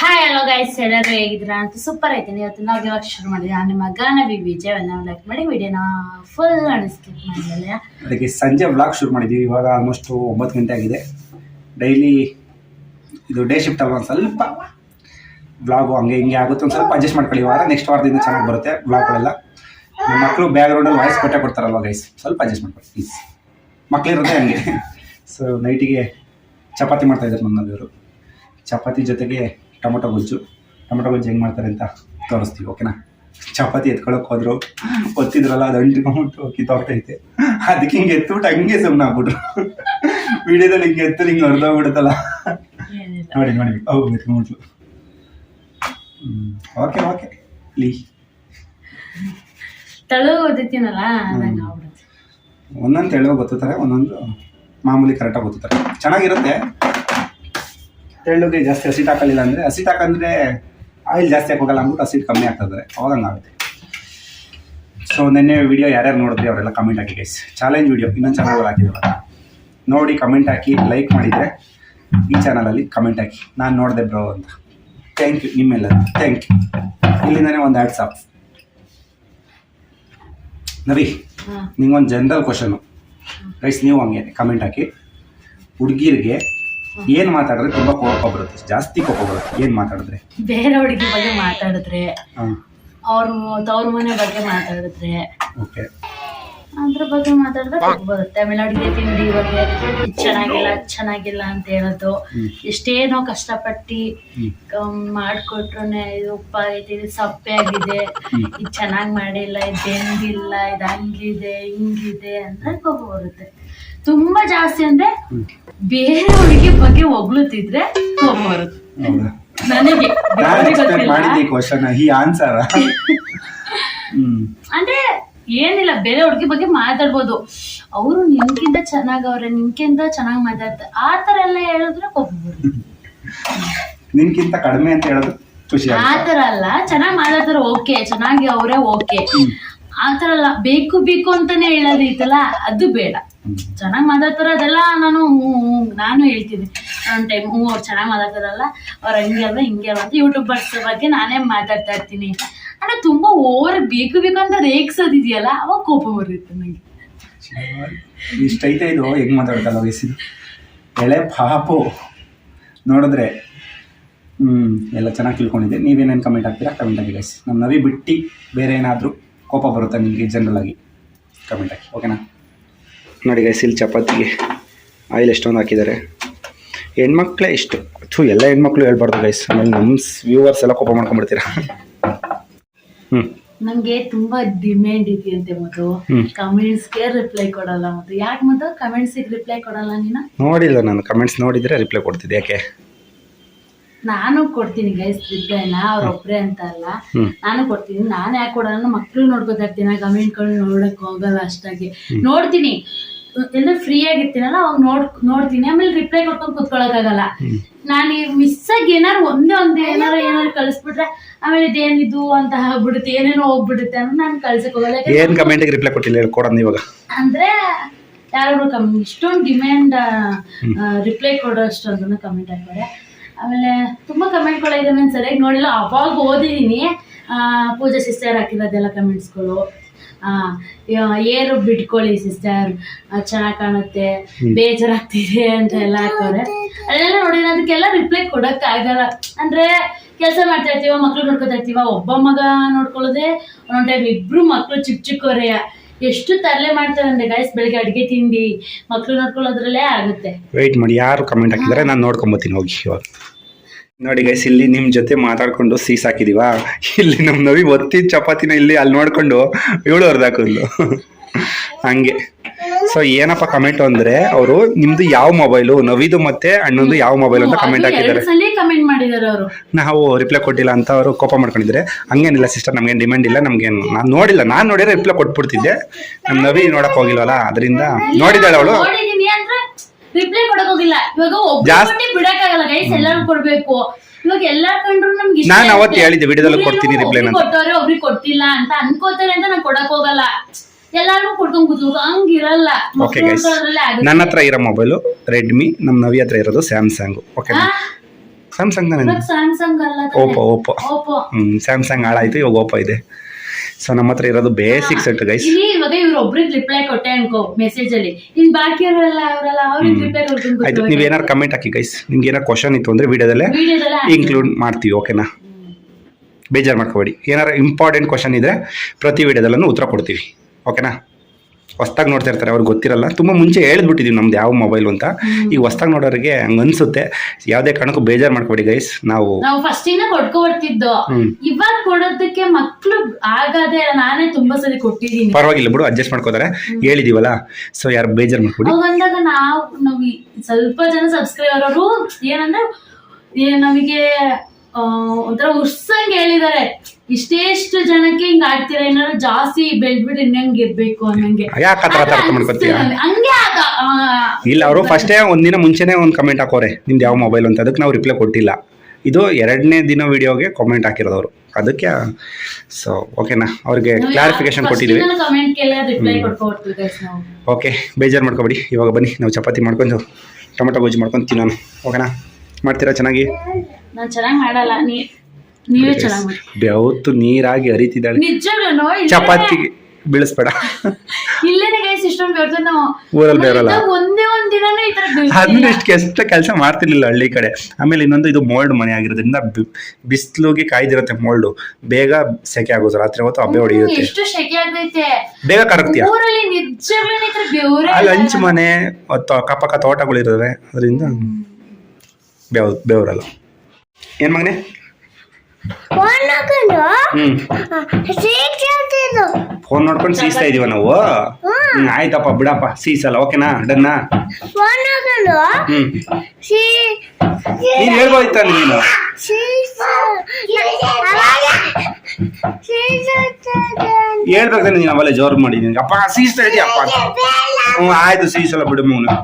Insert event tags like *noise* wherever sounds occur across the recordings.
Hi hello guys ಎಲ್ಲರೂ ಹೇಗಿದ್ರ ಅಂತ super ಐತೀನಿ ಇವತ್ತು ನಾವು ಇವಾಗ ಶುರು ಮಾಡಿದ್ವಿ? ನಾನು ನಿಮ್ಮ ಗಾನವಿ ವಿಜಯವನ್ನ ಲೈಕ್ ಮಾಡಿ ವಿಡಿಯೋನ ಫುಲ್ ಅನಿಸ್ಕಿಪ್ ಮಾಡಿದ್ಮೇಲೆ ಅದಕ್ಕೆ ಸಂಜೆ ವ್ಲಾಗ್ ಶುರು ಮಾಡಿದ್ವಿ ಇವಾಗ ಆಲ್ಮೋಸ್ಟ್ ಒಂಬತ್ತು ಗಂಟೆ ಆಗಿದೆ. ಡೈಲಿ ಇದು ಡೇ ಶಿಫ್ಟ್ ಅಲ್ಲ ಒಂದು ಸ್ವಲ್ಪ ವ್ಲಾಗು ಹಂಗೆ ಹಿಂಗೆ ಆಗುತ್ತೆ. ಒಂದು ಸ್ವಲ್ಪ ಅಡ್ಜಸ್ಟ್ ಮಾಡ್ಕೊಳ್ಳಿ. ವಾರ ನೆಕ್ಸ್ಟ್ ವಾರದಿಂದ ಚೆನ್ನಾಗಿ ಬರುತ್ತೆ ವ್ಲಾಗ್ಗಳೆಲ್ಲ ನಮ್ಮ ಮಕ್ಕಳು ಬ್ಯಾಕ್ಗ್ರೌಂಡಲ್ಲಿ ವಾಯ್ಸ್ ಕೊಟ್ಟೆ ಕೊಡ್ತಾರಲ್ವ ಗೈಸ್ ಸ್ವಲ್ಪ ಅಡ್ಜಸ್ಟ್ ಮಾಡ್ಕೊಳ್ಳಿ ಪ್ಲೀಸ್ ಮಕ್ಕಳಿರುತ್ತೆ ಹಂಗೆ. ಸೊ ನೈಟಿಗೆ ಚಪಾತಿ ಮಾಡ್ತಾ ಇದ್ದಾರೆ ನಮ್ಮ ನದಿಯವರು ಚಪಾತಿ ಜೊತೆಗೆ ಟೊಮೊಟೊ ಗೊಜ್ಜು. ಟೊಮೊಟೊ ಗೊಜ್ಜು ಹೆಂಗೆ ಮಾಡ್ತಾರೆ ಅಂತ ತೋರಿಸ್ತೀವಿ ಓಕೆನಾ ಚಪಾತಿ ಎತ್ಕೊಳಕ್ ಹೋದ್ರು ಒತ್ತಿದ್ರಲ್ಲ ಅದು ಅಂಟಿಕೊಂಡ್ಬಿಟ್ಟು ಕಿತ್ತೋಗ್ತೈತೆ ಅದಕ್ಕೆ ಹಿಂಗೆ ಎತ್ಬಿಟ್ಟು ಹಂಗೆ ಸುಮ್ಮನೆ ಆಗ್ಬಿಟ್ರು. ವಿಡಿಯೋದಲ್ಲಿ ಹಿಂಗೆ ಎತ್ತು ಹಿಂಗೆ ಹೊಡೆದೋಗ್ಬಿಡುತ್ತಲ್ಲ. ಏನಿಲ್ಲ. ನೋಡಿ ನೋಡಿ ಅವು ಎತ್ಕೊಂಡ್ಬಿಟ್ಲು ಓಕೆ ಓಕೆ ಪ್ಲೀ ತಳು ಓದಿತೀನಲ್ಲ ಅದಂಗ ಆಗ್ಬಿಡುತ್ತೆ. ಒಂದೊಂದು ತೆಳುವ ಗೊತ್ತುತ್ತಾರೆ ಒಂದೊಂದು ಮಾಮೂಲಿ ಕರೆಕ್ಟಾಗಿ ಗೊತ್ತುತ್ತಾರೆ. ಚೆನ್ನಾಗಿರುತ್ತೆ. ತೆಳ್ಳುಗೆ ಜಾಸ್ತಿ ಹಸಿಟ್ ಹಾಕಲಿಲ್ಲ ಅಂದರೆ ಹಸಿಟ್ ಹಾಕಂದ್ರೆ ಆಯಿಲ್ ಜಾಸ್ತಿ ಹಾಕೋಗಲ್ಲ ಅಂದ್ಬಿಟ್ಟು ಹಸಿಟ್ ಕಮ್ಮಿ ಆಗ್ತದೆ ಅವಾಗ ಹಂಗಾಗುತ್ತೆ ಸೊ ನಿನ್ನೆ ವಿಡಿಯೋ ಯಾರ್ಯಾರು ನೋಡಿದ್ರಿ ಅವರೆಲ್ಲ ಕಮೆಂಟ್ ಹಾಕಿ ಗೈಸ್ ಚಾಲೆಂಜ್ ವಿಡಿಯೋ ಇನ್ನೊಂದು ಚಾನಲ್ ಹಾಕಿದ್ರಲ್ಲ ನೋಡಿ ಕಮೆಂಟ್ ಹಾಕಿ ಲೈಕ್ ಮಾಡಿದರೆ ಈ ಚಾನಲಲ್ಲಿ ಕಮೆಂಟ್ ಹಾಕಿ. ನಾನು ನೋಡಿದೆ ಬ್ರೋ ಅಂತ. ಥ್ಯಾಂಕ್ ಯು ನಿಮ್ಮೆಲ್ಲ ಥ್ಯಾಂಕ್ ಯು ಇಲ್ಲಿಂದನೇ ಒಂದು ಆ್ಯಡ್ಸ್ ಆಫ್ ನವಿ ನಿಮ್ಗೊಂದು ನಿಂಗೊಂದು ಜನರಲ್ ಕ್ವಶನು ಗೈಸ್ ನೀವು ಹಂಗೆ ಕಮೆಂಟ್ ಹಾಕಿ. ಹುಡುಗಿರಿಗೆ ಏನು ಮಾತಾಡಿದ್ರೆ ತುಂಬಾ ಕೋಪ ಬರುತ್ತೆ ಜಾಸ್ತಿ ಕೋಪ ಬರುತ್ತೆ. ಏನ್ ಮಾತಾಡಿದ್ರೆ? ಬೇರೆ ಹುಡುಗಿ ಬಗ್ಗೆ ಮಾತಾಡಿದ್ರೆ ಹಾಂ. ಅವ್ರ ತವ್ರ ಮನೆ ಬಗ್ಗೆ ಮಾತಾಡಿದ್ರೆ ಓಕೆ. ಅದ್ರ ಬಗ್ಗೆ ಮಾತಾಡಿದ್ರೆ ಕೋಪ ಬರುತ್ತೆ. ಆಮೇಲೆ ಅಡುಗೆ ತಿಂಡಿ ಬಗ್ಗೆ ಇದ್ ಚೆನ್ನಾಗಿಲ್ಲ ಅದ್ ಚೆನ್ನಾಗಿಲ್ಲ ಅಂತ ಹೇಳೋದು. ಎಷ್ಟೇನೋ ಎಷ್ಟೇ ನಾವು ಕಷ್ಟಪಟ್ಟು ಹ್ಮ್. ಮಾಡ್ಕೊಟ್ರು ಇದು ಉಪ್ಪಾಗೈತೆ ಇದು ಸಪ್ಪೆ ಆಗಿದೆ. ಇದು ಚೆನ್ನಾಗಿ ಮಾಡಿಲ್ಲ ಇದು ಬೆಂದಿಲ್ಲ ಇದು ಹಂಗಿದೆ ಹಿಂಗಿದೆ ಅಂದ್ರೆ ಕೋಪ ಬರುತ್ತೆ. ತುಂಬಾ ಜಾಸ್ತಿ ಅಂದ್ರೆ. ಬೇರೆ ಹುಡುಗಿ ಬಗ್ಗೆ ಒಗ್ಲುತ್ತಿದ್ರೆ ಕೋಪ ಬರುತ್ತೆ. ಹೌದಾ? ನನಗೆ. ನಾನು ಬೇರೆಯವ್ರಿಗೆ ಎಕ್ಸ್ಪೆಕ್ಟ್ ಗೊತ್ತಿಲ್ಲ. ಮಾಡಿದ್ದೆ ಕ್ವಶನ್ ಈ ಆನ್ಸರ್ ಹ್ಞೂ ಅಂದ್ರೆ ಏನಿಲ್ಲ ಬೇರೆ ಹುಡುಗಿ ಬಗ್ಗೆ ಮಾತಾಡ್ಬೋದು. ಅವರು ನಿನ್ಕಿಂತ ಚೆನ್ನಾಗವ್ರೆ ನಿನ್ಕಿಂತ ಚೆನ್ನಾಗ್ ಮಾತಾಡ್ತಾರೆ ಆ ತರ ಎಲ್ಲ ಹೇಳಿದ್ರೆ ಕೋಪ ಬರುತ್ತೆ. ನಿನ್ಕಿಂತ ಕಡಿಮೆ ಅಂತ ಹೇಳೋದು ಖುಷಿ ಆ ಆಗುತ್ತೆ. ತರ ಅಲ್ಲ ಚೆನ್ನಾಗ್ ಮಾತಾಡ್ತಾರೆ ಓಕೆ. ಚೆನ್ನಾಗಿ ಅವ್ರೆ ಓಕೆ. ಆ ತರ ಅಲ್ಲ ಬೇಕು ಬೇಕು ಅಂತಾನೆ ಹೇಳೋದು ಐತಲ್ಲ ಅದು ಬೇಡ. ಚೆನ್ನಾಗಿ ಮಾತಾಡ್ತಾರೆ, ಅದೆಲ್ಲ ನಾನು ನಾನು ಹೇಳ್ತೀನಿ ಒಂದು ಟೈಮ್, ಹ್ಞೂ, ಅವ್ರು ಚೆನ್ನಾಗಿ ಮಾತಾಡ್ತಾರಲ್ಲ, ಅವ್ರು ಹಂಗೆ ಅಲ್ಲ ಹಿಂಗೆ ಅಲ್ಲ ಅಂತ ಯೂಟ್ಯೂಬರ್ಸ್ ಬಗ್ಗೆ ನಾನೇ ಮಾತಾಡ್ತಾ ಇರ್ತೀನಿ ಅಂದ್ರೆ ತುಂಬಾ ಓವರ್ ಬೇಕು ಬೇಕು ಅಂತ ರೇಗ್ಸೋದಿದೆಯಲ್ಲ ಅವಾಗ ಕೋಪ ಬರುತ್ತೆ ನಂಗೆ. ಇಷ್ಟೈತೆ ಇದು, ಹೆಂಗ್ ಮಾತಾಡ್ತಲ್ಲ ವಯಸ್ಸಿದು ಎಳೆ ಪಾಪು. ನೋಡಿದ್ರೆ ಹ್ಞೂ ಎಲ್ಲ ಚೆನ್ನಾಗಿ ತಿಳ್ಕೊಂಡಿದ್ದೆ. ನೀವೇನೇನು ಕಮೆಂಟ್ ಹಾಕ್ತೀರಾ? ಕಮೆಂಟ್ ಹಾಕಿ ಗೈಸ್ ನಮ್ಮ ನವಿ ಬಿಟ್ಟು, ಬೇರೆ ಏನಾದರೂ ಕೋಪ ಬರುತ್ತೆ ನಿಮಗೆ ಜನರಲ್ ಆಗಿ? ಕಮೆಂಟ್ ಹಾಕಿ ಓಕೆನಾ ನೋಡಿ ಗೈಸ್ ಇಲ್ಲಿ ಚಪಾತಿಗೆ ಆಯಿಲ್ ಎಷ್ಟೊಂದು ಹಾಕಿದ್ದಾರೆ. ಹೆಣ್ಮಕ್ಳೇ ಇಷ್ಟು. ಥೂ ಎಲ್ಲ ಹೆಣ್ಮಕ್ಳು ಹೇಳ್ಬಾರ್ದು ಗೈಸ್ ಆಮೇಲೆ ನಮ್ಮ ವ್ಯೂವರ್ಸ್ ಎಲ್ಲ ಕೋಪ ಮಾಡ್ಕೊಂಡ್ಬಿಡ್ತೀರಾ? ಹ್ಞೂ ನಂಗೆ ತುಂಬಾ ಡಿಮ್ಯಾಂಡ್ ಇದೆಯಂತೆ ಮತ್ತು. ಕಮೆಂಟ್ಸ್ಗೆ ರಿಪ್ಲೈ ಕೊಡಲ್ಲ ಮತ್ತು ಯಾಕೆ ಮತ್ತು ಕಮೆಂಟ್ಸಿಗೆ ರಿಪ್ಲೈ ಕೊಡಲ್ಲ ನೀನು? ನೋಡಿಲ್ಲ ನಾನು. ಕಮೆಂಟ್ಸ್ ನೋಡಿದ್ರೆ ರಿಪ್ಲೈ ಕೊಡ್ತಿದ್ದೆ. ಯಾಕೆ? ನಾನು ಕೊಡ್ತೀನಿ ಗೈಸ್ ರಿಪ್ಲೈನ ಅವ್ರೊಬ್ರೆ ಅಂತ ಅಲ್ಲ. ನಾನು ಕೊಡ್ತೀನಿ. ನಾನು ಯಾಕೆ ಕೊಡಲ್ಲ? ಮಕ್ಳು ನೋಡ್ಕೊತಾ ಇರ್ತೀನಿ. ಕಮೆಂಟ್ಗಳು ನೋಡಕ್ ಹೋಗಲ್ಲ ಅಷ್ಟಾಗಿ. ನೋಡ್ತೀನಿ. ಎಲ್ಲ ಫ್ರೀ ಆಗಿರ್ತೀನಲ್ಲ ಅವಾಗ ನೋಡ್ ನೋಡ್ತೀನಿ. ಆಮೇಲೆ ರಿಪ್ಲೈ ಕೊಟ್ಕೊಂಡು ಕುತ್ಕೊಳಕ್ಕಾಗಲ್ಲ. ನಾನು ಮಿಸ್ ಆಗಿ ಏನಾರು ಒಂದೇ ಒಂದು ಏನಾರು ಏನಾರು ಕಳಿಸ್ಬಿಟ್ರೆ ಆಮೇಲೆ ಇದೇನಿದು ಅಂತ ಆಗ್ಬಿಡುತ್ತೆ ಏನೇನೋ ಹೋಗ್ಬಿಡುತ್ತೆ ಅಂದ್ರೆ ನಾನು ಕಳ್ಸಕ್ ಹೋಗಲ್ಲ. ಏನ್ ಕಮೆಂಟ್ ರಿಪ್ಲೈ ಕೊಟ್ಟಿಲ್ಲ ಕೊಡೋಣ ಇವಾಗ. ಅಂದ್ರೆ ಯಾರು ಕಮೆಂಟ್ ಇಷ್ಟೊಂದು ಡಿಮ್ಯಾಂಡ್ ರಿಪ್ಲೈ ಕೊಡೋ ಅಷ್ಟೊಂದು ಕಮೆಂಟ್ ಹಾಕ್ತಾರೆ ಆಮೇಲೆ ತುಂಬಾ ಕಮೆಂಟ್ ಇದೆ ನಾನು ಸರಿಯಾಗಿ ನೋಡಿಲ್ಲ ಅವಾಗ ಓದಿದ್ದೀನಿ ಪೂಜಾ ಸಿಸ್ಟರ್ ಹಾಕಿರೋದೆಲ್ಲ ಕಮೆಂಟ್ಸ್ಗಳು ಏರು ಬಿಟ್ಕೊಳ್ಳಿ ಸಿಸ್ಟರ್ ಚೆನ್ನಾಗಿ ಕಾಣುತ್ತೆ. ಬೇಜಾರಾಗ್ತಿದೆ ಅಂತ ಎಲ್ಲ ಹಾಕೋರೆ ಅದೆಲ್ಲ ನೋಡಿ ಅದಕ್ಕೆಲ್ಲ ರಿಪ್ಲೈ ಕೊಡಕ್ ಆಗಲ್ಲ. ಅಂದ್ರೆ ಕೆಲಸ ಮಾಡ್ತಾ ಇರ್ತೀವ ಮಕ್ಳು ನೋಡ್ಕೊತಾ ಇರ್ತೀವ ಒಬ್ಬ ಮಗ ನೋಡ್ಕೊಳ್ಳೋದೆ ಒಂದೊಂದ್ ಟೈಮ್ ಇಬ್ರು ಮಕ್ಳು ಚಿಕ್ಕ ಚಿಕ್ಕವರೇ ಎಷ್ಟು ತರಲೆ ಮಾಡ್ತಾರೆ ಅಂದ್ರೆ ಗೈಸ್ ಬೆಳಿಗ್ಗೆ ಅಡಿಗೆ ತಿಂಡಿ ಮಕ್ಳು ನೋಡ್ಕೊಳ್ಳೋದ್ರಲ್ಲೇ ಆಗುತ್ತೆ. ವೆಯ್ಟ್ ಮಾಡಿ ಯಾರು ಕಮೆಂಟ್ ಹಾಕಿದ್ರೆ ನಾನು ನೋಡ್ಕೊಂಬತ್ತೀನಿ ಹೋಗಿ. ಇವಾಗ ನೋಡಿ ಗೈಸ್ ಇಲ್ಲಿ ನಿಮ್ಮ ಜೊತೆ ಮಾತಾಡ್ಕೊಂಡು ಸೀಸ್ ಹಾಕಿದೀವಾ? ಇಲ್ಲಿ ನಮ್ಮ ನವಿ ಒತ್ತಿದ ಚಪಾತಿನ ಇಲ್ಲಿ ಅಲ್ಲಿ ನೋಡ್ಕೊಂಡು ಏಳು ಹಾಕಿದ್ಲು. ಹಂಗೆ. ಸೊ ಏನಪ್ಪ ಕಮೆಂಟ್ ಅಂದ್ರೆ ಅವರು ನಿಮ್ದು ಯಾವ ಮೊಬೈಲು ನವಿದು ಮತ್ತೆ ಅಣ್ಣಂದು ಯಾವ ಮೊಬೈಲ್ ಅಂತ ಕಮೆಂಟ್ ಹಾಕಿದ್ದಾರೆ. ನಾವು ರಿಪ್ಲೈ ಕೊಟ್ಟಿಲ್ಲ ಅಂತ ಅವರು ಕೋಪ ಮಾಡ್ಕೊಂಡಿದ್ರೆ. ಹಂಗೇನಿಲ್ಲ ಸಿಸ್ಟರ್ ನಮ್ಗೇನು ಡಿಮ್ಯಾಂಡ್ ಇಲ್ಲ ನಮ್ಗೇನು ನಾನು ನೋಡಿಲ್ಲ ನಾನು ನೋಡಿದ್ರೆ ರಿಪ್ಲೈ ಕೊಟ್ಬಿಡ್ತಿದ್ದೆ. ನಮ್ಮ ನವಿ ನೋಡಕ್ ಹೋಗಿಲ್ವಲ್ಲ ಅದರಿಂದ ನೋಡಿದ್ದಾಳೆ ಅವಳು. ರಿಪ್ಲೈ ಕೊಡಕ್ ಹೋಗಿಲ್ಲ ಇವಾಗ ಒಬ್ರು ಬಿಡಕಾಗಲ್ಲ ಗೈಸ್ ಎಲ್ಲರೂ ಕೊಡ್ಬೇಕು. ಇವಾಗ ಎಲ್ಲಾರ್ ಕಂಡ್ರು ನಮ್ಗೆ ಇಷ್ಟ ನಾನ್ ಅವತ್ತು. ಹೇಳಿದ್ದೆ, ವಿಡಿಯೋದಲ್ಲಿ ಕೊಡ್ತೀನಿ reply ಒಬ್ರಿಗೆ ಅಂತ. ಕೊಟ್ಟವ್ರೆ ಒಬ್ರಿಗೆ ಕೊಡ್ತಿಲ್ಲ ಅಂತ ಅನ್ಕೋತಾರೆ ಅಂತ ನಾನು ಕೊಡಕ್ ಹೋಗಲ್ಲ ಎಲ್ಲಾರ್ಗು ಕೊಡ್ಕೊಂಡ್ ಕೂತ್ಕೋ ಹಂಗಿರಲ್ಲ. ಓಕೆ ಗೈಸ್ ಆಗುತ್ತೆ. ನನ್ನ ಹತ್ರ ಇರೋ ಮೊಬೈಲು ರೆಡ್ಮಿ ನಮ್ಮ ನವಿ ಹತ್ರ ಇರೋದು ಸ್ಯಾಮ್ಸಂಗ್ ಓಕೆ ಆ? ಸ್ಯಾಮ್ಸಂಗ್ ತಾನೆ? ಇವಾಗ ಸ್ಯಾಮ್ಸಂಗ್ ಅಲ್ಲ ಓಪೋ ಓಪೋ ಓಪೋ ಹ್ಞೂ ಸ್ಯಾಮ್ಸಂಗ್ ಹಾಳಾಯಿತು ಇವಾಗ ಓಪೋ ಇದೆ. ಸೊ ನಮ್ಮ ಹತ್ರ ಇರೋದು ಬೇಸಿಕ್ ಸೆಟ್ ಗೈಸ್ ಇಲ್ಲಿ ಇವಾಗ ಇವ್ರು ಒಬ್ರಿಗೆ ರಿಪ್ಲೈ ಕೊಟ್ಟೆ ಅನ್ಕೋ ಮೆಸೇಜ್ ಅಲ್ಲಿ. ಇನ್ ಬಾಕಿ ಅವರೆಲ್ಲ ಅವರೆಲ್ಲ ಅವ್ರಿಗೆ ರಿಪ್ಲೈ ಆಯ್ತು ನೀವು ಏನಾರು ಕಮೆಂಟ್ ಹಾಕಿ ಗೈಸ್ ನಿಮ್ಗೆ ಏನಾರು ಕ್ವಶನ್ ಇತ್ತು ಅಂದ್ರೆ ವಿಡಿಯೋದಲ್ಲೇ ಇನ್ಕ್ಲೂಡ್ ಮಾಡ್ತೀವಿ ಓಕೆನಾ ಬೇಜಾರು ಮಾಡ್ಕೋಬೇಡಿ. ಏನಾರು ಇಂಪಾರ್ಟೆಂಟ್ ಕ್ವಶನ್ ಇದ್ರೆ ಪ್ರತಿ ವಿಡಿಯೋದಲ್ಲೂ ಉತ್ತರ ಕೊಡ್ತೀವಿ ಓಕೆನಾ ಹೊಸ್ದಾಗಿ ನೋಡ್ತಾ ಇರ್ತಾರೆ ಅವ್ರಿಗೆ ಗೊತ್ತಿರಲ್ಲ. ತುಂಬ ಮುಂಚೆ ಹೇಳಿದ್ಬಿಟ್ಟಿದ್ದೀವಿ ನಮ್ದು ಯಾವ ಮೊಬೈಲ್ ಅಂತ. ಈಗ ಹೊಸ್ದಾಗಿ ನೋಡೋರಿಗೆ ಹಂಗ ಅನ್ಸುತ್ತೆ ಯಾವುದೇ ಕಾರಣಕ್ಕೂ ಬೇಜಾರು ಮಾಡ್ಕೊಡಿ ಗೈಸ್ ನಾವು ನಾವು ಫಸ್ಟ್ ಇಂದ ಕೊಡ್ಕೊ ಬರ್ತಿದ್ದೋ ಇವಾಗ ಕೊಡೋದಕ್ಕೆ ಮಕ್ಳು ಆಗದೆ ನಾನೇ ತುಂಬಾ ಸಲ ಕೊಟ್ಟಿದ್ದೀನಿ. ಪರವಾಗಿಲ್ಲ ಬಿಡು ಅಡ್ಜಸ್ಟ್ ಮಾಡ್ಕೋತಾರೆ. ಹೇಳಿದೀವಲ್ಲ ಸೊ ಯಾರು ಬೇಜಾರು ಮಾಡ್ಕೊಡಿ. ಅವಾಗ ಅಂದಾಗ ನಾವು ನಾವು ಸ್ವಲ್ಪ ಜನ ಸಬ್ಸ್ಕ್ರೈಬರ್ ಅವರು ಏನಂದ್ರೆ ನಮಗೆ ಒಂಥರ ಉರ್ಸಂಗ್ ಹೇಳಿದ್ದಾರೆ. ಇಷ್ಟೆಷ್ಟು ಜನಕ್ಕೆ ಹಿಂಗ್ ಆಡ್ತೀರಾ ಏನಾದ್ರು ಜಾಸ್ತಿ ಬೆಳ್ದ್ಬಿಟ್ಟು ಇನ್ನಂಗ್ ಇರ್ಬೇಕು ಅನ್ನಂಗೆ. ಯಾಕೆ ಆ ಥರ ಮಾಡ್ಕೊತೀಯ. ಹಂಗೆ ಆಗ ಇಲ್ಲ ಅವರು ಫಸ್ಟೇ ಒಂದಿನ ಮುಂಚೆನೇ ಒಂದು ಕಮೆಂಟ್ ಹಾಕೋರೆ ನಿಮ್ದು ಯಾವ ಮೊಬೈಲ್ ಅಂತ. ಅದಕ್ಕೆ ನಾವು ರಿಪ್ಲೈ ಕೊಟ್ಟಿಲ್ಲ. ಇದು ಎರಡನೇ ದಿನ ವಿಡಿಯೋಗೆ ಕಾಮೆಂಟ್ ಹಾಕಿರೋದವರು ಅದಕ್ಕೆ ಸೊ ಓಕೆನಾ ಅವ್ರಿಗೆ ಕ್ಲಾರಿಫಿಕೇಶನ್ ಕೊಟ್ಟಿದ್ದೀವಿ ಇಂದನೂ comment ರಿಪ್ಲೈ ಕೊಡ್ಕೊಡ್ತೀವಿ guys ನಾವು. ಓಕೆ ಬೇಜಾರು ಮಾಡ್ಕೋಬೇಡಿ. ಇವಾಗ ಬನ್ನಿ ನಾವು ಚಪಾತಿ ಮಾಡ್ಕೊಂಡು ಟೊಮೆಟೊ ಗೊಜ್ಜು ಮಾಡ್ಕೊಂಡು ತಿನ್ನೋಣ. ಓಕೆನಾ ಮಾಡ್ತೀರಾ ಚೆನ್ನಾಗಿ? ನಾನ್ ಚೆನ್ನಾಗಿ ಮಾಡಲ್ಲ ನೀ ನೀವೇ ಚೆನ್ನಾಗ್ ಮಾಡಿ ಬೆವತ್ತು ನೀರಾಗಿ ಹರಿತಿದ್ದಾಳೆ ಚಪಾತಿ ಚಪಾತಿಗೆ ಬೀಳಿಸ್ಬೇಡ. ಇಲ್ಲೇನೆ ಗೈಸ್ ಇಷ್ಟೊಂದು ಬೆಳ್ದು ನಾವು. ಊರಲ್ಲಿ ಬೇರಲ್ಲ. ನಾವ್ ಒಂದೇ ಒಂದ್ ದಿನನೂ ಈ ತರ ಅದನ್ನ ಇಷ್ಟು ಎಷ್ಟು ಕೆಲಸ ಮಾಡ್ತಿರ್ಲಿಲ್ಲ ಹಳ್ಳಿ ಕಡೆ. ಆಮೇಲೆ ಇನ್ನೊಂದು ಇದು ಮೋಲ್ಡ್ ಮನೆ ಆಗಿರೋದ್ರಿಂದ ಬಿಸಿಲುಗೆ ಕಾಯ್ದಿರುತ್ತೆ ಮೋಲ್ಡು ಬೇಗ ಸೆಕೆ ಆಗೋದು. ರಾತ್ರಿ ಹೊತ್ತು ಹಬ್ಬೆ ಹೊಡೆಯುತ್ತೆ ಎಷ್ಟು ಶೆಕೆ ಆಗೈತೆ ಬೇಗ ಕರಗ್ತೀಯ? ಊರಲ್ಲಿ ಈ ತರ ಬೆವ್ರೇ ಅಲ್ಲಿ ಹಂಚು ಮನೆ ಮತ್ತು ಅಕ್ಕಪಕ್ಕ ತೋಟಗಳಿರ್ತವೆ ಅದರಿಂದ ಬೇವ್ ಬೇವ್ರಲ್ಲ. ಏನು ಮಗನೆ? ಹ್ಞೂ ಫೋನ್ ನೋಡ್ಕೊಂಡು ಸೀಸ್ತಾ ಇದೀವ ನಾವು. ಆಯ್ತಪ್ಪ ಬಿಡಪ್ಪ ಸೀಸಲ್ಲ ಓಕೆನಾ ಡನ್ನಾ? ಸೀ ನೀನು ಹೇಳ್ಬೋದಿತ್ತಲ್ಲ ನೀನು? ಹೇಳ್ಬೇಕು ನೀನು ಅವಲೇ ಜೋರು ಮಾಡಿ ನಿನ್ಗೆ. ಅಪ್ಪ ಸೀಸ್ತಾ ಇದೀಯಪ್ಪ ಅಪ್ಪ. ಹ್ಞೂ ಆಯ್ತು ಸೀಸಲ್ಲ ಬಿಡು ಮಗನ.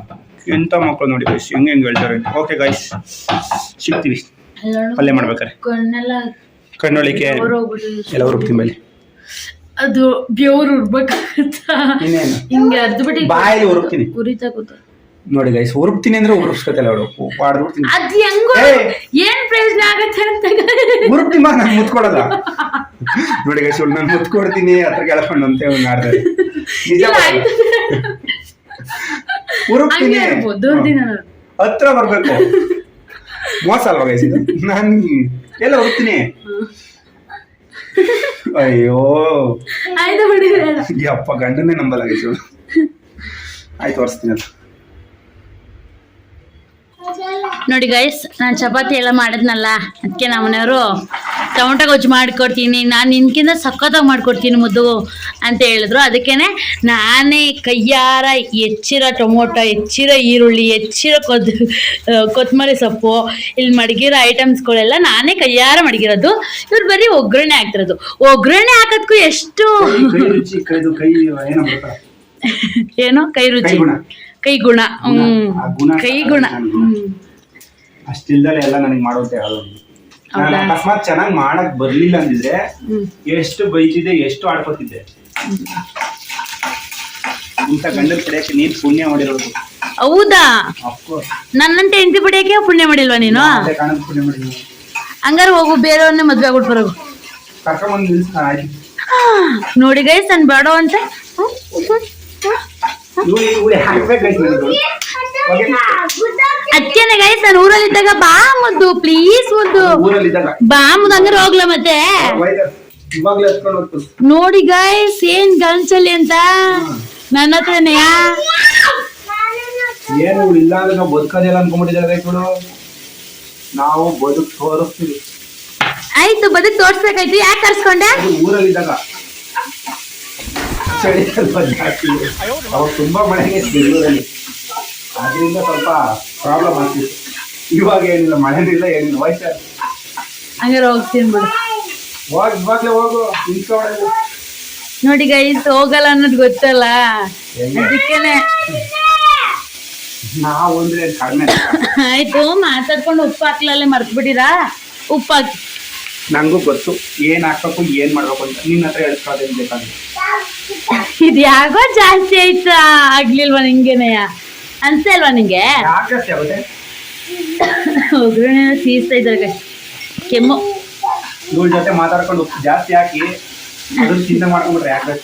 ಎಂಥ ಮಕ್ಕಳು ನೋಡಿ ಗೈಸ್ ಹೆಂಗೆ ಹೆಂಗೆ ಹೇಳ್ತಾರೆ. ಓಕೆ ಗೈಸ್ ಸಿಗ್ತೀವಿ. ಪಲ್ಯ ಮಾಡ್ಬೇಕಾರೆ? ಕಣ್ಣೆಲ್ಲ ಕಣ್ಣೊಳಿಕೆ ಎಲ್ಲ ಹುರುಪ್ತೀನಿ ಮೇಲೆ. ಅದು ಬೆವ್ರು ಉರ್ಬೇಕಾಗತ್ತ? ಇನ್ನೇನು? ಹಿಂಗೆ ಅರ್ಧ ಬಿಟ್ಟು ಬಾಯಲ್ಲಿ ಉರಿತಾ ಕೂತ. ನೋಡಿ ಗೈಸ್ ಹುರುಪ್ತೀನಿ ಅಂದ್ರೆ ಹುರುಪ್ಸ್ಕೊತಲ್ಲ ಅವಳು ಹೊಡ್ಬಿಡ್ತೀನಿ ಅದ್ ಹೆಂಗ ಏನ್ ಪ್ರಯೋಜನ ಆಗತ್ತೆ ಅಂತ ಹುರುಪ್ತಿ ಮಾ ನಾನು ಮುತ್ಕೊಡಲ್ಲ ನೋಡಿ ಗೈಸ್ ಇವಳು ನಾನು ಮುತ್ಕೊಡ್ತೀನಿ ಹತ್ರ ಕೇಳ್ಕೊಂಡು ಅಂತ ಅವ್ನು ಆಡ್ತಾರೆ ನಿಜ ಹತ್ರ ಬರ್ಬೇಕು. ಮೋಸ ಅಲ್ವಾ ಗೈಸ್ ಇದು ನಾನು ಎಲ್ಲ ಹೋಗ್ತೀನಿ ಅಯ್ಯೋ ಆಯ್ತು ಬಿಡಿ. ಯಪ್ಪ ಗಂಡನೇ ನಂಬಲ್ಲ ಗೈಸ್ ಆಯ್ತು ತೋರಿಸ್ತೀನಿ ಅದು ನೋಡಿ ಗೈಸ್ ನಾನು ಚಪಾತಿ ಎಲ್ಲ ಮಾಡಿದ್ನಲ್ಲ ಅದಕ್ಕೆ ನಮ್ಮ ಮನೆಯವರು ಟೊಮೊಟೊ ಗೊಜ್ಜು ಮಾಡಿಕೊಡ್ತೀನಿ ನಾನು ನಿನ್ಕಿಂತ ಸಖತ್ತಾಗಿ ಮಾಡಿಕೊಡ್ತೀನಿ ಮುದ್ದು ಅಂತ ಹೇಳಿದ್ರು. ಅದಕ್ಕೇನೆ ನಾನೇ ಕೈಯಾರ ಹೆಚ್ಚಿರೋ ಟೊಮೊಟೊ ಹೆಚ್ಚಿರೋ ಈರುಳ್ಳಿ ಹೆಚ್ಚಿರೋ ಕೊದ್ ಕೊತ್ತಂಬರಿ ಸೊಪ್ಪು ಇಲ್ಲಿ ಮಡಗಿರೋ ಐಟಮ್ಸ್ಗಳೆಲ್ಲ ನಾನೇ ಕೈಯಾರ ಮಡಗಿರೋದು. ಇವ್ರು ಬರೀ ಒಗ್ಗರಣೆ ಹಾಕ್ತಿರೋದು. ಒಗ್ಗರಣೆ ಹಾಕೋದಕ್ಕೂ ಎಷ್ಟು *laughs* ಏನೋ? ಕೈ ರುಚಿ. ಕೈ ಗುಣ. ಹ್ಮ್. ಕೈ ಗುಣ ಗುಣ. ಹ್ಮ್. ಅಷ್ಟಿಲ್ದಲೆ ಎಲ್ಲ ನನಗೆ ಮಾಡೋದೇ ಹೇಳೋದು ನಾನು ಅಕಸ್ಮಾತ್ ಚೆನ್ನಾಗಿ ಮಾಡಕ್ ಬರ್ಲಿಲ್ಲ ಅಂದಿದ್ರೆ ಎಷ್ಟು ಬೈತಿದ್ದೆ ಎಷ್ಟು ಆಡ್ಕೊತಿದ್ದೆ. ಇಂಥ ಗಂಡನ ಪಡೆಯಕ್ಕೆ ನೀನ್ ಪುಣ್ಯ ಮಾಡಿರೋದು. ಹೌದಾ? ಅಫ್ಕೋರ್ಸ್ ನನ್ನಂತ ಹೆಂಡತಿ ಪಡೆಯಕ್ಕೆ ಪುಣ್ಯ ಮಾಡಿಲ್ವಾ ನೀನು? ಅದೇ ಕಾರಣಕ್ಕೆ ಪುಣ್ಯ ಹಂಗಾರೆ ಹೋಗು ಬೇರೆಯವ್ರನ್ನೇ ಮದ್ವೆ ಆಗ್ಬಿಟ್ಟು ಬರೋಗು. ಕರ್ಕೊಂಬಂದು ನಿಲ್ಸ್ ಆಯ್ತು. ನೋಡಿ ಗೈಸ್ ನನ್ ಬೇಡ ಅಂತ. ಇವಳು ಇವಳು ಓಕೆ ಅದಕ್ಕೇನೆ ಗೈಸ್ ನಾನು ಊರಲ್ಲಿದ್ದಾಗ ಬಾ ಮುದ್ದು ಪ್ಲೀಸ್ ಮುದ್ದು. ಇದ್ದಾಗ ಬಾ ಮುದ್ದು ಹಂಗಾರೆ ಹೋಗ್ಲ ಮತ್ತೆ? ನೋಡಿ ಗೈಸ್ ಏನ್ ಗಂಚಲಿ ಅಂತ? ನನ್ನ ಹತ್ರನೆಯ ಏನು ಇಲ್ಲ ಅಂದ್ರೆ ನಾವು ಬದುಕೋದಿಲ್ಲ ಅನ್ಕೊಂಡ್ಬಿಟ್ಟಿದ್ದಾರೆ ಕೂಡ ನಾವು ಬದುಕ್ ತೋರಿಸ್ತೀವಿ. ಆಯ್ತು ಬದುಕ್ ತೋರಿಸ್ಬೇಕಾಯ್ತು ಯಾಕೆ ಕರ್ಸ್ಕೊಂಡೆ ಊರಲ್ಲಿದ್ದಾಗ. ಚಳಿ ಸ್ವಲ್ಪ ಜಾಸ್ತಿ. ಅವಾಗ ತುಂಬಾ ಮಳೆಗೆ ಬೆಂಗಳೂರಲ್ಲಿ. ಅದರಿಂದ ಸ್ವಲ್ಪ ಪ್ರಾಬ್ಲಮ್ ಆಗ್ತಿತ್ತು. ಇವಾಗ ಏನಿಲ್ಲ ಮಳೆ ಇಲ್ಲ ಏನಿಲ್ಲ ವಯಸ್ಸ ಹಂಗಾರೆ ಹೋಗ್ತೀನಿ ಬಿಡು. ಹೋಗ್ ಇವಾಗಲೇ ಹೋಗು ನಿಂತ್ಕೊಳ್ಳೋದು. ನೋಡಿ ಗೈಸ್ ಹೋಗಲ್ಲ ಅನ್ನೋದು ಗೊತ್ತಲ್ಲ? ಅದಕ್ಕೇನೆ. ನಾವು ಅಂದ್ರೆ ಕಡಿಮೆ. ಆಯ್ತು ಮಾತಾಡ್ಕೊಂಡು ಉಪ್ಪು ಹಾಕ್ಲಲ್ಲೇ ಮರ್ತು ಬಿಟ್ಟಿರಾ ಉಪ್ಪು ಹಾಕಿ. ನಂಗೂ ಗೊತ್ತು ಏನ್ ಹಾಕ್ಬೇಕು ಏನ್ ಮಾಡ್ಬೇಕು ಅಂತ. ನಿನ್ನ ಹತ್ರ ಹೇಳ್ಕೊಳ್ಳೋದೇನ್ ಬೇಕಾದ್ರೆ ಇದು ಯಾಕೋ ಜಾಸ್ತಿ ಆಯ್ತಾ? ಆಗ್ಲಿಲ್ವಾ ನಿಂಗೆನೆಯ ಅನ್ಸಲ್ವಾ ನಿಂಗೆ? ಯಾಕೆ ಜಾಸ್ತಿ ಆಗುತ್ತೆ? ಒಗ್ಗರಣೆ ಸೀಸ್ತಾ ಇದ್ದಾರೆ ಕಷ್ಟ ಕೆಮ್ಮು. ಇವಳ ಜೊತೆ ಮಾತಾಡ್ಕೊಂಡು ಜಾಸ್ತಿ ಹಾಕಿ ಅದನ್ನ ಚಿಂತೆ ಮಾಡ್ಕೊಂಡ್ರೆ ಯಾಕೆ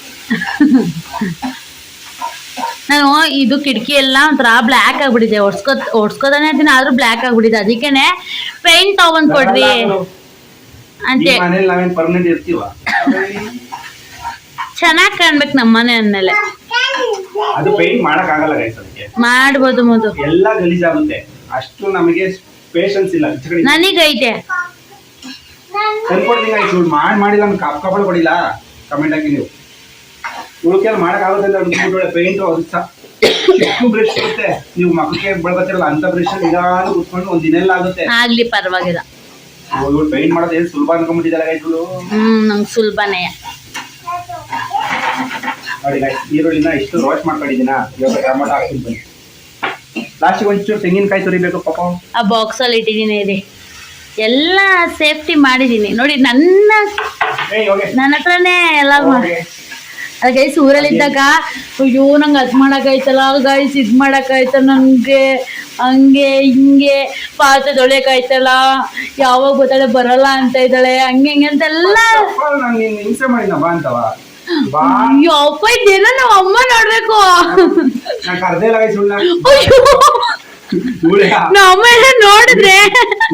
ನಾನು ಇದು ಕಿಟಕಿ ಎಲ್ಲ ಒಂಥರ ಬ್ಲ್ಯಾಕ್ ಆಗ್ಬಿಟ್ಟಿದೆ. ಒಡ್ಸ್ಕೊ ಒಡ್ಸ್ಕೊತಾನೆ ಇದ್ದೀನಿ ಆದ್ರೂ ಬ್ಲ್ಯಾಕ್ ಆಗ್ಬಿಟ್ಟಿದೆ. ಅದಕ್ಕೇನೆ ಪೇಂಟ್ ತಗೊಂಡ್ ಕೊಡ್ರಿ ಅಂತ ಚೆನ್ನಾಗಿ ಕಾಣ್ಬೇಕು ನಮ್ಮ ಮನೆ ಅಂದ್ಮೇಲೆ. ಅದು ಪೇಂಟ್ ಮಾಡಕ್ ಆಗಲ್ಲ ಗೈಸ್ ಅದಕ್ಕೆ. ಮಾಡ್ಬೋದು ಮದು ಎಲ್ಲ ಗಲೀಜಾಗುತ್ತೆ. ಅಷ್ಟು ನಮಗೆ ಪೇಷನ್ಸ್ ಇಲ್ಲ ಈಚೆ ಕಡೆ ನನಗೈತೆ. ತಂದ್ಕೊಡ್ತೀನಿ ಇವ್ಳು ಮಾಡಿ ಮಾಡಿಲ್ಲ ನಮ್ಗೆ ಕಪ್ ಕಪಲ್ ಕೊಡಿಲ್ಲ. ಕಮೆಂಟ್ ಹಾಕಿ ನೀವು. ಉಳ್ಕೆಲ್ಲ ಮಾಡಕ್ ಆಗುತ್ತೆ ಅಂತ ಪೇಂಟ್ ಅದು ಸಹ ಚಿಕ್ಕ ಬ್ರಷ್ ಇರುತ್ತೆ. ನೀವು ಮಕ್ಕಳಿಗೆ ಬೆಳಗತ್ತಿರಲ್ಲ ಅಂತ ಬ್ರಷ್ ನಿಧಾನ ಕುತ್ಕೊಂಡು ಒಂದ್ ದಿನ ಎಲ್ಲ ಆಗುತ್ತೆ. ಆಗ್ಲಿ ಪರವಾಗಿಲ್ಲ. ಇವಳು ಪೇಂಟ್ ಮಾಡೋದು ಏನು ಸುಲಭ ಅನ್ಕೊಂಡ್ಬಿಟ್ಟಿದ್ದಾರೆ ಗೈಸ್ ಇವಳು. ಹ್ಮ್ ನಂಗೆ ಸುಲಭನೇ. ನೋಡಿ ಈರುಳ್ಳಿನ ಇಷ್ಟು ರೋಸ್ಟ್ ಮಾಡ್ಕೊಂಡಿದ್ದೀನಿ. ಇವಾಗ ಟೊಮೊಟೊ ಹಾಕ್ತೀನಿ ಬನ್ನಿ. ಲಾಸ್ಟಿಗೆ ಒಂಚೂರು ತೆಂಗಿನಕಾಯಿ ತುರಿಬೇಕು ಪಾಪ. ಆ ಬಾಕ್ಸ್ ಅಲ್ಲಿ ಇಟ್ಟಿದ್ದೀನಿ ಇದೆ. ಎಲ್ಲ ಸೇಫ್ಟಿ ಮಾಡಿದ್ದೀನಿ. ನೋಡಿ ನನ್ನ ನನ್ನ ಹತ್ರನೇ ಎಲ್ಲ ಅದು ಗೈಸ್ ಊರಲ್ಲಿದ್ದಾಗ ಅಯ್ಯೋ ನಂಗೆ ಅದು ಮಾಡೋಕ್ಕಾಯ್ತಲ್ಲ ಗೈಸ್ ಇದು ಮಾಡೋಕ್ಕಾಯ್ತಲ್ಲ ನನಗೆ ಹಂಗೆ ಹಿಂಗೆ ಪಾತ್ರೆ ತೊಳೆಯೋಕ್ಕಾಯ್ತಲ್ಲ ಯಾವಾಗ ಗೊತ್ತಾಳೆ ಬರಲ್ಲ ಅಂತ ಇದ್ದಾಳೆ ಹಂಗೆ ಹಿಂಗೆ ಅಂತೆಲ್ಲ. ಅಪ್ಪ ಇದೇನೋ ನಮ್ಮ ಅಮ್ಮ ನೋಡ್ಬೇಕು. ನಾ ಕರ್ದೇ ಇಲ್ಲ ಅಯ್ಯೋ. ನಮ್ಮ ಅಮ್ಮ ಎಲ್ಲ ನೋಡಿದ್ರೆ.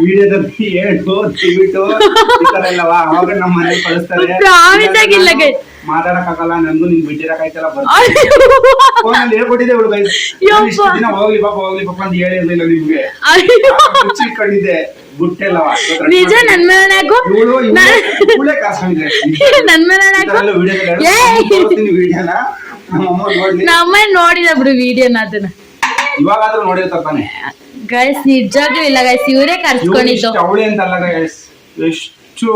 ವಿಡಿಯೋದಲ್ಲಿ ಹೇಳು ದಯವಿಟ್ಟು. ಈ ತರ ಇಲ್ಲವಾ ಅವಾಗ ನಮ್ಮ ಮನೇಲಿ ಕಳಿಸ್ತಾರೆ. Promise ಆಗಿಲ್ಲ guys. ಮಾತಾಡಕ್ಕಾಗಲ್ಲ ನನ್ಗೂ ನಿಂಗೆ ಬರ್ತೀನಿ. ಅಯ್ಯೋ. ಫೋನಲ್ಲಿ ಹೇಳ್ಕೊಟ್ಟಿದ್ದೆ ಇವಳು ಯಪ್ಪ. ಇಷ್ಟು ದಿನ ಹೋಗ್ಲಿ ಪಾಪ ಹೋಗ್ಲಿ ಪಾಪ ಅಂತ ಹೇಳಿರ್ಲಿಲ್ಲ ನಿಮ್ಗೆ. ಅಯ್ಯೋ. ನಿಜ ನನ್ ಮೇಲೆ ಹಾಕು ಮೇಲೆ ಹಾಕು ನಮ್ಮ ನೋಡಿದ ಬಿಡು ವಿಡಿಯೋನ ಅದನ್ನ. ಇವಾಗಾದ್ರೂ ನೋಡಿರ್ತಾರ ತಾನೆ. ಗೈಸ್ ನಿಜವಾಗ್ಲೂ ಇಲ್ಲ ಗೈಸ್ ಇವರೇ ಕರ್ಸ್ಕೊಂಡಿದ್ದು. ಅವಳೆ ಅಂತಲ್ಲ guys. ಎಷ್ಟು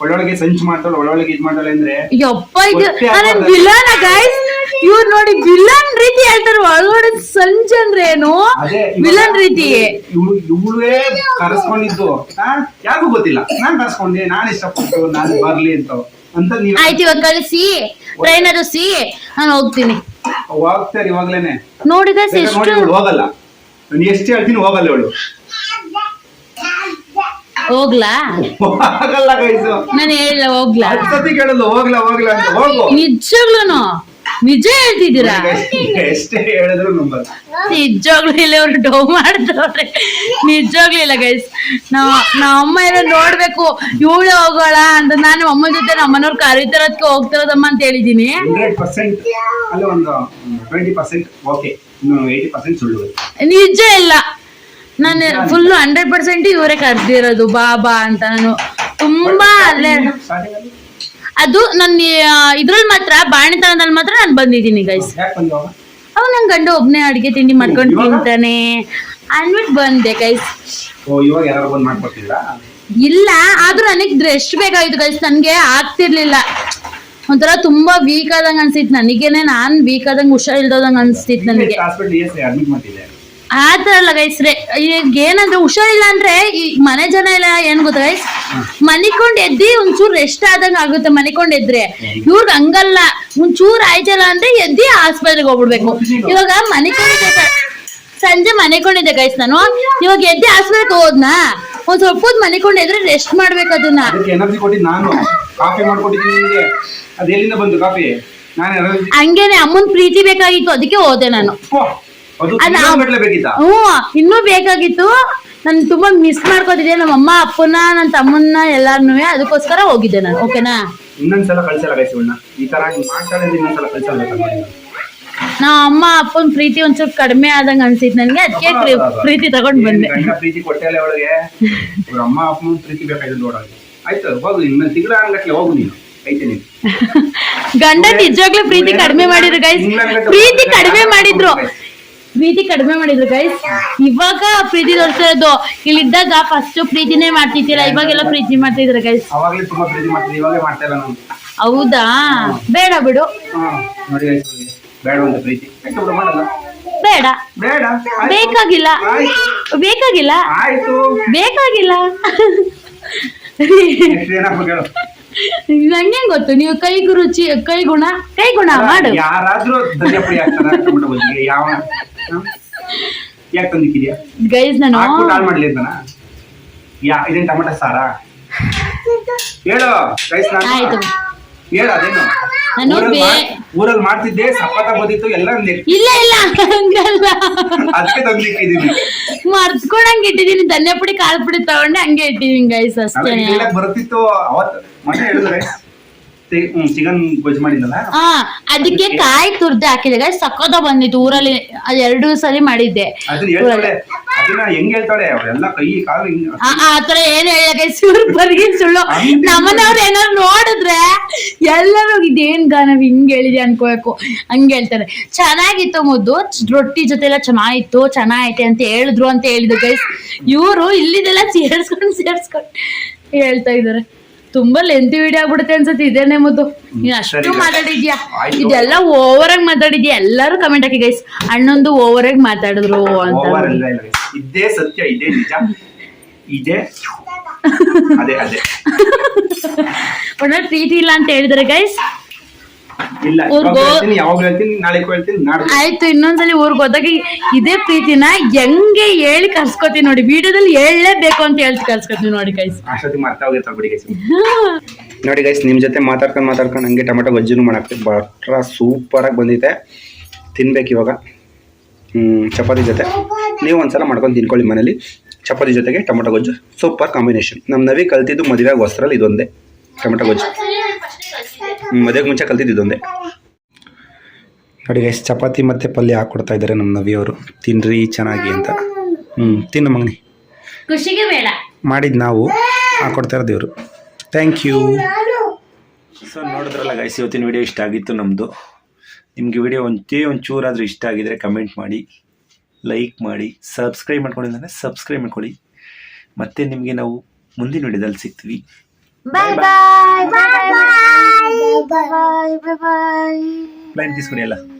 ಒಳ್ಳೊಳಗೆ ಸಂಚು ಮಾಡ್ತಾಳೆ ಒಳ್ಳೊಳಗೆ ಇದ್ ಮಾಡ್ತಾಳೆ ಅಂದ್ರೆ ಯಪ್ಪ ಇದು ಹೊಟ್ಟೆ ನಾನು ಹಾಕೋದು. ವಿಲನ್ ಗೈಸ್ ಇವ್ರು ನೋಡಿ ವಿಲನ್ ರೀತಿ ಹೇಳ್ತಾರೆ ಒಳಗಡೆ ಸಂಜೆ ಅಂದ್ರೆ ಏನು? ಅದೇ ವಿಲನ್ ರೀತಿ. ಇವಳು ಇವಳೇ ಕರೆಸ್ಕೊಂಡಿದ್ದು. ಯಾರಿಗೂ ಗೊತ್ತಿಲ್ಲ. ನಾನ್ ಕರೆಸ್ಕೊಂಡೆ ನಾನ್ ಇಷ್ಟಪಟ್ಟು ನಾನು ಬರ್ಲಿ ಅಂತ. ಅಂತ ನೀವ್ ಆಯ್ತು ಇವಾಗ ಕಳಿಸಿ. ಟ್ರೈನ್ ಸಿ. ನಾನು ಹೋಗ್ತೀನಿ. ಹೋಗ್ತಾರೆ ಇವಾಗ್ಲೇನೆ. ನೋಡಿ ಗೈಸ್ ನೋಡಿ ಎಷ್ಟು ಇವಳು ಹೋಗಲ್ಲ. ನಾನು ಎಷ್ಟು ಹೇಳ್ತೀನಿ ಹೋಗಲ್ಲ ಇವಳು. ಹೋಗ್ಲಾ? ನಾನು ಹೇಳಿಲ್ಲ ಹೋಗ್ಲಾ? ಹತ್ತು ಸತಿ ಕೇಳಲ್ಲ ಹೋಗ್ಲ ಹೋಗ್ಲ ಅಂತ ಹೋಗು. ನಿಜವಾಗ್ಲೂನು? ನಿಜ ಹೇಳ್ತಿದ್ದೀರಾ? ಎಷ್ಟೇ ಹೇಳಿದ್ರು ನಂಬರ್ ನಿಜವಾಗ್ಲೂ ಇಲ್ಲ ಅವ್ರು ಡೋ ಮಾಡ್ತವ್ರೆ ನಿಜವಾಗ್ಲೂ ಇಲ್ಲ ಗೈಸ್ ನಾವ್ ನಮ್ಮ ಅಮ್ಮ ಏನೋ ನೋಡ್ಬೇಕು ಇವಳೆ ಹೋಗೋಳ ಅಂತ ನಾನು ಅಮ್ಮ ಜೊತೆ ನಮ್ಮನವ್ರು ಮನೆಯವ್ರು ಹೋಗ್ತಾರದಮ್ಮ ಹೋಗ್ತಿರೋದಮ್ಮ ಅಂತ ಹೇಳಿದೀನಿ ಹಂಡ್ರೆಡ್ ಪರ್ಸೆಂಟ್ ಅಲ್ಲ ಒಂದು ಟ್ವೆಂಟಿ ಪರ್ಸೆಂಟ್ ಓಕೆ ಇನ್ನು ಏಯ್ಟಿ ಪರ್ಸೆಂಟ್ ಸುಳ್ಳು. ನಿಜ ಇಲ್ಲ. ನಾನು ಫುಲ್ ಹಂಡ್ರೆಡ್ ಪರ್ಸೆಂಟ್ ಇವರೇ ಕರ್ದಿರೋದು ಬಾಬಾ ಅಂತ ನಾನು. ತುಂಬಾ ಅಲ್ಲೇ ಅದು. ನನ್ನ ಇದ್ರಲ್ಲಿ ಮಾತ್ರ ಬಾಣಿತನದಲ್ಲಿ ಮಾತ್ರ ನಾನು ಬಂದಿದ್ದೀನಿ ಗೈಸ್ ಅವ್ ನನ್ ಗಂಡ ಒಬ್ನೇ ಅಡಿಗೆ ತಿಂಡಿ ಮಾಡ್ಕೊಂಡು ತಿಂತಾನೆ. ಅಂದ್ಬಿಟ್ಟು ಬಂದೆ ಗೈಸ್ ಇಲ್ಲ ಆದ್ರೂ ನನಗೆ ರೆಸ್ಟ್ ಬೇಕಾಗಿತ್ತು ಗೈಸ್ ನನ್ಗೆ ಆಗ್ತಿರ್ಲಿಲ್ಲ. ಒಂಥರ ತುಂಬಾ ವೀಕ್ ಆದಂಗ ಅನ್ಸಿತ್ತು. ನನಗೇನೆ ನಾನ್ ವೀಕ್ ಆದಂಗ ಹುಷಾರಿಲ್ದಂಗ ಅನ್ಸ್ತಿತ್ತು ನನಗೆ. ಆತರ ಅಲ್ಲ ಗೈಸ್ ಈಗ ಏನಂದ್ರೆ ಹುಷಾರಿಲ್ಲ ಅಂದ್ರೆ ಈ ಮನೆ ಜನ ಇಲ್ಲ ಏನ್ ಗೊತ್ತಾ ಗೈಸ್ ಮನಿಕೊಂಡ್ ಎದ್ದಿ ಒಂಚೂರ್ ರೆಸ್ಟ್ ಆದಂಗ ಆಗುತ್ತೆ ಮನಿಕೊಂಡ್ ಎದ್ರೆ. ಇವ್ರಿಗೆ ಹಂಗಲ್ಲ ಒಂಚೂರ್ ಆಯ್ತಲ್ಲ ಅಂದ್ರೆ ಎದ್ದಿ ಆಸ್ಪತ್ರೆಗೆ ಹೋಗ್ಬಿಡ್ಬೇಕು. ಇವಾಗ ಮನಿಕೊಂಡಿದ್ದೆ ಸ- ಸಂಜೆ ಮನಿಕೊಂಡಿದ್ದೆ ಗೈಸ್ ನಾನು. ಇವಾಗ ಎದ್ದಿ ಆಸ್ಪತ್ರೆಗೆ ಹೋದ್ನಾ? ಒಂದ್ ಸ್ವಲ್ಪ ಹೊತ್ತು ಮನಿಕೊಂಡ್ ಎದ್ರೆ ರೆಸ್ಟ್ ಮಾಡ್ಬೇಕು ಅದನ್ನ. ಅದಕ್ಕೆ ಎನರ್ಜಿ ಕೊಟ್ಟಿದ್ದು ನಾನು. ಕಾಫಿ ಮಾಡ್ಕೊಟ್ಟಿದ್ದೀನಿ ನಿಮಗೆ. ಅದು ಎಲ್ಲಿಂದ ಬಂತು ಕಾಫಿ? ನಾನು ಎನರ್ಜಿ ಹಂಗೇನೆ ಅಮ್ಮನ್ ಪ್ರೀತಿ ಬೇಕಾಗಿತ್ತು ಅದಕ್ಕೆ ಹೋದೆ ನಾನು. ಹ್ಞೂ ಇನ್ನೂ ಬೇಕಾಗಿತ್ತು. ನಾನು ತುಂಬಾ ಮಿಸ್ ಮಾಡ್ಕೋತಿದ್ದೆ. ನಮ್ಮ ಅಮ್ಮ ಅಪ್ಪನ ನನ್ನ ತಮ್ಮನ್ನ ಎಲ್ಲಾರ್ನು ಅದಕ್ಕೋಸ್ಕರ ಹೋಗಿದ್ದೆ ನಾನು ಓಕೆನಾ? ಇನ್ನೊಂದ್ಸಲ ಕಳ್ಸಲ್ಲ ಗೈಸ್ ಈ ತರ ಇನ್ನೊಂದ್ಸಲ ಕಳ್ಸಲ್ಲ ನೋಡಿ ಅಮ್ಮ ಅಪ್ಪನ ಪ್ರೀತಿ ಒಂಚೂರು ಕಡಿಮೆ ಆದಂಗ ಅನ್ಸಿತ್ತು ನನಗೆ. ಅದಕ್ಕೆ ಪ್ರೀತಿ ತಗೊಂಡ್ ಬಂದೆ. ಗಂಡ ಪ್ರೀತಿ ಕೊಟ್ಟೆಲ್ಲ ಅವಳಿಗೆ ಅಮ್ಮ ಅಪ್ಪನ ಪ್ರೀತಿ ನೋಡೋದು ಆಯ್ತು ಹೋಗು ತಿಂಗಳ ಹೋಗು ನೀನು. ಗಂಡ ನಿಜವಾಗ್ಲೂ ಪ್ರೀತಿ ಕಡಿಮೆ ಮಾಡಿದ್ರು ಗೈಸ್ ಪ್ರೀತಿ ಕಡಿಮೆ ಮಾಡಿದ್ರು. ಪ್ರೀತಿ ಕಡಿಮೆ ಮಾಡಿದ್ರು ಗೈಸ್ ಇವಾಗ ಪ್ರೀತಿ ಇಲ್ಲಿ ಇಲ್ಲಿದ್ದಾಗ ಫಸ್ಟ್ ಪ್ರೀತಿನೇ ಮಾಡ್ತಿದ್ದೀರಾ? ಇವಾಗೆಲ್ಲ ಪ್ರೀತಿ ಮಾಡ್ತಿದ್ರ ಗೈಸ್ ಅವಾಗ್ಲೇ ತುಂಬಾ ಪ್ರೀತಿ ಮಾಡ್ತಿದ್ದೆ ಇವಾಗೇ ಮಾಡ್ತಾ ಇಲ್ಲ ನಾನು ಹೌದಾ? ಬೇಡ ಬಿಡು. ನೋಡಿ ಬೇಡ ಪ್ರೀತಿ. ಬಿಡು ಮಾಡಲ್ಲ. ಬೇಡ. ಬೇಡ. ಬೇಕಾಗಿಲ್ಲ. ಬೇಕಾಗಿಲ್ಲ. ಆಯ್ತು. ಬೇಕಾಗಿಲ್ಲ. ನೆಕ್ಸ್ಟ್ ಏನಾಗ್ಬೇಕು ಹೇಳು ನಂಗೆ ಗೊತ್ತು? ನೀವು ಕೈಗೂ ರುಚಿ ಕೈ ಗುಣ ಕೈ ಗುಣ ಮಾಡು. ಯಾರಾದ್ರೂ ಧನ್ಯ ಪುಡಿ ಹಾಕ್ತಾರ ಟೊಮೆಟೊ ಬಜ್ಜಿಗೆ ಯಾವ? ಯಾಕೆ ತಂದಿಕ್ಕಿದ್ಯಾ ಗೈಸ್ ನಾನು ಹಾಳು ಮಾಡ್ಲಿ ಅಂತನಾ ಯಾ ಇದೇನ್ ಟೊಮೆಟೊ ಸಾರಾ? *laughs* ಹೇಳು ರೈಸ್ ಆಯ್ತು. ಹೇಳು ಅದೇನು? ನಾನು ಊರಲ್ಲಿ ಬೇ- ಮಾಡ್- ಊರಲ್ಲಿ ಮಾಡ್ತಿದ್ದೆ ಸಪ್ಪತ್ತ ಬಂದಿತ್ತು ಎಲ್ಲ ಇಲ್ಲ ಇಲ್ಲ ಹಂಗಲ್ಲ. ಅದಕ್ಕೆ ಮರ್ತ್ಕೊಂಡಂಗ್ ಇಟ್ಟಿದೀನಿ ಧನ್ಯ ಪುಡಿ ಕಾಳು ಪುಡಿ ತಗೊಂಡೆ ಹಂಗೆ ಇಟ್ಟಿದೀನಿ ಗೈಸ್ ಅಷ್ಟೇ ಹೇಳಕ್ ಬರುತ್ತಿತ್ತು ಅವತ್ ಮೊನ್ನೆ ಹೇಳಿದ್ರೆ ಚಿಕನ್ ಗೊಜ್ಜು ಮಾಡಿದ್ನಲ್ಲ? ಹಾ ಅದಕ್ಕೆ ಕಾಯಿ ತುರ್ದು ಹಾಕಿದಾಗ ಸಕ್ಕದ ಬಂದಿತ್ತು ಊರಲ್ಲಿ ಅದು ಎರಡು ಸರಿ ಮಾಡಿದ್ದೆ. ಅದನ್ನ ಹೇಳ್ತಾಳೆ ಅದನ್ನ ಹೆಂಗ್ ಹೇಳ್ತಾಳೆ ಅವರೆಲ್ಲ ಕೈ ಕಾಲು ಹಿಂಗ್ ಆ ಆ ತರ ಏನ್ ಹೇಳಿ ಇವ್ರ ಸುಳ್ಳು. ನಮ್ಮನವ್ರು ಏನಾದ್ರು ನೋಡಿದ್ರೆ ಎಲ್ಲರೂ ಇದೇನ್ ಗಾ ನಾವ್ ಹಿಂಗ್ ಹೇಳಿದೆ ಅನ್ಕೋಬೇಕು. ಹಂಗ್ ಹೇಳ್ತಾರೆ. ಚೆನ್ನಾಗಿತ್ತು ಮುದ್ದು. ರೊಟ್ಟಿ ಜೊತೆ ಎಲ್ಲ ಚೆನ್ನಾಗಿತ್ತು. ಚೆನ್ನಾಗೈತೆ ಅಂತ ಹೇಳಿದ್ರು ಅಂತ ಹೇಳಿದ್ರು ಗೈಸ್ ಇವರು ಇಲ್ಲಿದೆಲ್ಲ ಸೇರ್ಸ್ಕೊಂಡ್ ಸೇರ್ಸ್ಕೊಂಡ್ ಹೇಳ್ತಾ ಇದಾರೆ ತುಂಬಾ ಲೆಂತಿ ವಿಡಿಯೋ ಆಗ್ಬಿಡುತ್ತೆ ಅನ್ಸುತ್ತೆ ಇದೇನೆ ಮುದ್ದು. ನೀನ್ ಅಷ್ಟು ಮಾತಾಡಿದ್ಯಾ? ಇದೆಲ್ಲ ಓವರ್ ಆಗಿ ಮಾತಾಡಿದ್ಯಾ? ಎಲ್ಲಾರು ಕಮೆಂಟ್ ಹಾಕಿ ಗೈಸ್ ಅಣ್ಣೊಂದು ಓವರ್ ಆಗಿ ಮಾತಾಡಿದ್ರು ಅಂತ. ಇದೇ ಸತ್ಯ ಇದೇ ನಿಜ. ಇದೇ. ಅದೇ ಅದೇ. *laughs* ಒಳ್ಳೆ ಪ್ರೀತಿ ಇಲ್ಲ ಅಂತ ಹೇಳಿದ್ರೆ ಗೈಸ್ ಇಲ್ಲ ಊರ್ಗ್ ಹೇಳ್ತೀನಿ ಯಾವಾಗ ಹೇಳ್ತೀನಿ ನಾಳೆ ಹೇಳ್ತೀನಿ ನಾಡ್ದು ಆಯ್ತು ಇನ್ನೊಂದ್ಸಲಿ ಊರ್ಗ್ ಹೋದಾಗ ಇದೇ ಪ್ರೀತಿನ ಹೆಂಗೆ ಹೇಳಿ ಕರ್ಸ್ಕೊತೀನಿ ನೋಡಿ ವಿಡಿಯೋದಲ್ಲಿ ಹೇಳಲೇಬೇಕು ಅಂತ ಹೇಳಿ ಕರ್ಸ್ಕೊತೀನಿ ನೋಡಿ ಗೈಸ್ ಅಷ್ಟೊತ್ತಿಗೆ ಮರ್ತಾ ಹೋಗಿರ್ತಾವ ಬಿಡಿ ಗೈಸ್ *laughs* ನೋಡಿ ಗೈಸ್ ನಿಮ್ಮ ಜೊತೆ ಮಾತಾಡ್ಕೊಂಡು ಮಾತಾಡ್ಕೊಂಡು ಹಂಗೆ ಟೊಮೆಟೊ ಗೊಜ್ಜುನು ಮಾಡಕ್ತಿ ಬಟ್ರ ಸೂಪರಾಗಿ ಬಂದಿದೆ. ತಿನ್ಬೇಕು ಇವಾಗ ಹ್ಮ್, ಚಪಾತಿ ಜೊತೆ. ನೀವು ಒಂದ್ಸಲ ಮಾಡ್ಕೊಂಡು ತಿನ್ಕೊಳ್ಳಿ ಮನೇಲಿ. ಚಪಾತಿ ಜೊತೆಗೆ ಟೊಮೆಟೊ ಗೊಜ್ಜು. ಸೂಪರ್ ಕಾಂಬಿನೇಷನ್ ನಮ್ಮ ನವಿ ಕಲ್ತಿದ್ದು ಮದುವೆಗೆ ಹೊಸ್ರಲ್ಲಿ ಇದೊಂದೇ. ಟೊಮೆಟೊ ಗೊಜ್ಜು. ಮದುವೆಗೆ ಮುಂಚೆ ಕಲ್ತಿದ್ದು ಇದೊಂದೇ. ನೋಡಿ ಗೈಸ್ ಚಪಾತಿ ಮತ್ತು ಪಲ್ಯ ಹಾಕ್ಕೊಡ್ತಾ ಇದ್ದಾರೆ ನಮ್ಮ ನವಿಯವರು. ತಿನ್ರಿ ಚೆನ್ನಾಗಿ ಅಂತ. ಹ್ಞೂ ತಿನ್ನು ಮಗನಿ. ಖುಷಿಗೆ ಬೇಡ. ಮಾಡಿದ್ ನಾವು ಹಾಕ್ಕೊಡ್ತಾ ಇರೋದು ಇವರು. ಥ್ಯಾಂಕ್ ಯು ಸೊ ನೋಡಿದ್ರಲ್ಲ ಗೈಸ್ ಇವತ್ತಿನ ವಿಡಿಯೋ ಇಷ್ಟ ಆಗಿತ್ತು ನಮ್ಮದು ನಿಮಗೆ ವಿಡಿಯೋ ಒಂದೇ ಒಂದು ಚೂರಾದರೂ ಇಷ್ಟ ಆಗಿದರೆ ಕಮೆಂಟ್ ಮಾಡಿ. ಲೈಕ್ ಮಾಡಿ ಸಬ್ಸ್ಕ್ರೈಬ್ ಮಾಡ್ಕೊಳ್ಳಿ ಸಬ್ಸ್ಕ್ರೈಬ್ ಮಾಡ್ಕೊಳ್ಳಿ. ಮತ್ತೆ ನಿಮಗೆ ನಾವು ಮುಂದಿನ ವಿಡಿಯೋದಲ್ಲಿ ಸಿಗ್ತೀವಿ. ಬಾಯ್ ಬಾಯ್ ಬಾಯ್ ಬಾಯ್ ಬಾಯ್ ಬಾಯ್ ಬಾಯ್ ಪ್ಲ್ಯಾನ್ ಕಿಸ್ಕೊಡಿ ಅಲ್ಲ